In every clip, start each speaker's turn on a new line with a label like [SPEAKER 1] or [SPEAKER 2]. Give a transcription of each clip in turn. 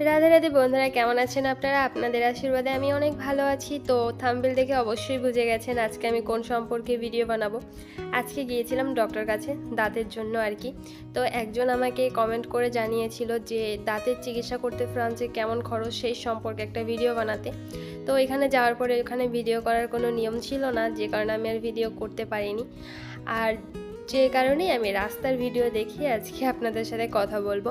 [SPEAKER 1] রাধে রাধে বন্ধুরা, কেমন আছেন আপনারা? আপনাদের আশীর্বাদে আমি অনেক ভালো আছি। তো থাম্বেল দেখে অবশ্যই বুঝে গেছেন আজকে আমি কোন সম্পর্কে ভিডিও বানাবো। আজকে গিয়েছিলাম ডক্টর কাছে, দাঁতের জন্য আর কি। তো একজন আমাকে কমেন্ট করে জানিয়েছিল যে, দাঁতের চিকিৎসা করতে ফ্রান্সে কেমন খরচ সেই সম্পর্কে একটা ভিডিও বানাতে। তো এখানে যাওয়ার পরে এখানে ভিডিও করার কোনো নিয়ম ছিল না, যে কারণে আমি আর ভিডিও করতে পারিনি। আর যে কারণেই আমি রাস্তার ভিডিও দেখি আজকে আপনাদের সাথে কথা বলব।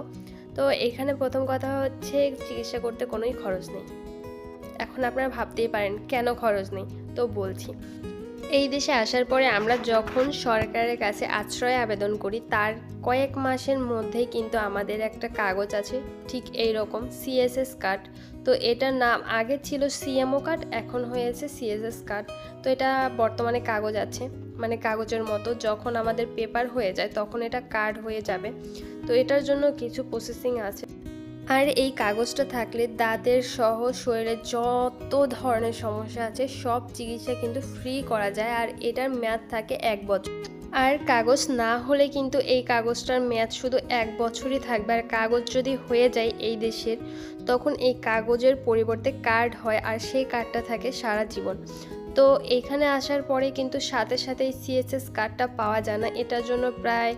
[SPEAKER 1] তো এখানে প্রথম কথা হচ্ছে চিকিৎসা করতে কোনোই খরচ নেই। এখন আপনারা ভাবতেই পারেন, কেন খরচ নেই? তো বলছি, এই দেশে আসার পরে আমরা যখন সরকারের কাছে আশ্রয় আবেদন করি, তার কয়েক মাসের মধ্যেই কিন্তু আমাদের একটা কাগজ আছে, ঠিক এই রকম সিএসএস কার্ড তো এটার নাম, আগে ছিল সিএমও কার্ড এখন হয়েছে সিএসএস কার্ড তো এটা বর্তমানে কাগজ আছে। মানে কাগজের মতো যখন আমাদের পেপার হয়ে যায় তখন এটা কার্ড হয়ে যাবে। তো এটার জন্য কিছু প্রসেসিং আছে। আর এই কাগজটা থাকলে দাঁতের সহ শরীরে যত ধরনের সমস্যা আছে সব চিকিৎসা কিন্তু ফ্রি করা যায় আর এটার মেয়াদ থাকে এক বছর। আর কাগজ না হলে কিন্তু এই কাগজটার মেয়াদ শুধু এক বছরই থাকবে। আর কাগজ যদি হয়ে যায় এই দেশের, তখন এই কাগজের পরিবর্তে কার্ড হয় আর সেই কার্ডটা থাকে সারা জীবন। তো এখানে আসার পরে কিন্তু সাথে সাথে এই সিএসএস কার্ডটা পাওয়া যায় না। এটার জন্য প্রায়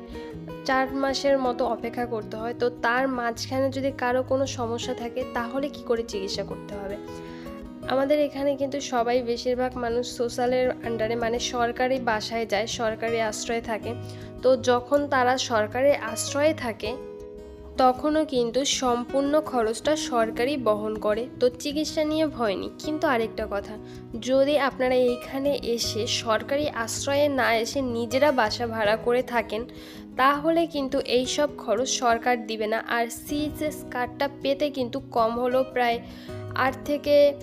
[SPEAKER 1] চার মাসের মতো অপেক্ষা করতে হয়। তো তার মাঝখানে যদি কারও কোনো সমস্যা থাকে, তাহলে কি করে চিকিৎসা করতে হবে? আমাদের এখানে কিন্তু সবাই বেশিরভাগ মানুষ সোশ্যালের আন্ডারে মানে সরকারি বাসায় যায়, সরকারি আশ্রয়ে থাকে। তো যখন তারা সরকারি আশ্রয়ে থাকে তখনও কিন্তু সম্পূর্ণ খরচটা সরকারই বহন করে। তো চিকিৎসা নিয়ে ভয় নেই। কিন্তু আরেকটা কথা, যদি আপনারা এইখানে এসে সরকারি আশ্রয়ে না এসে নিজেরা বাসা ভাড়া করে থাকেন, তাহলে কিন্তু এই সব খরচ সরকার দিবে না। আর সিএসএস কার্ডটা পেতে কিন্তু কম হলো প্রায় আট থেকে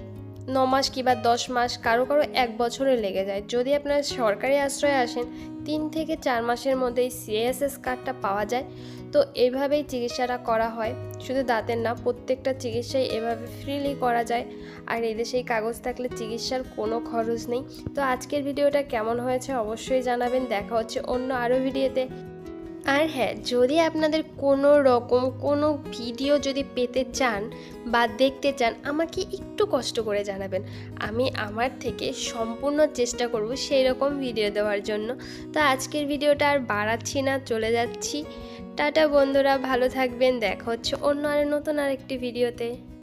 [SPEAKER 1] ন মাস কিংবা দশ মাস কারও কারও এক বছরে লেগে যায়। যদি আপনারা সরকারি আশ্রয়ে আসেন, তিন থেকে চার মাসের মধ্যে এই সিএসএস কার্ডটা পাওয়া যায়। তো এভাবেই চিকিৎসাটা করা হয়। শুধু দাঁতের না, প্রত্যেকটা চিকিৎসাই এভাবে ফ্রিলি করা যায়। আর এদেশে এই কাগজ থাকলে চিকিৎসার কোনো খরচ নেই। তো আজকের ভিডিওটা কেমন হয়েছে অবশ্যই জানাবেন। দেখা হচ্ছে অন্য আরও ভিডিওতে। আর হ্যাঁ যদি আপনাদের কোনো রকম কোনো ভিডিও যদি পেতে চান বা দেখতে চান, আমাকে একটু কষ্ট করে জানাবেন। আমি আমার থেকে সম্পূর্ণ চেষ্টা করব সেই রকম ভিডিও দেওয়ার জন্য। তো আজকের ভিডিওটা আর বাড়াচ্ছি না, চলে যাচ্ছি। টাটা বন্ধুরা, ভালো থাকবেন, দেখা হচ্ছে অন্য আর নতুন আরেকটি ভিডিওতে।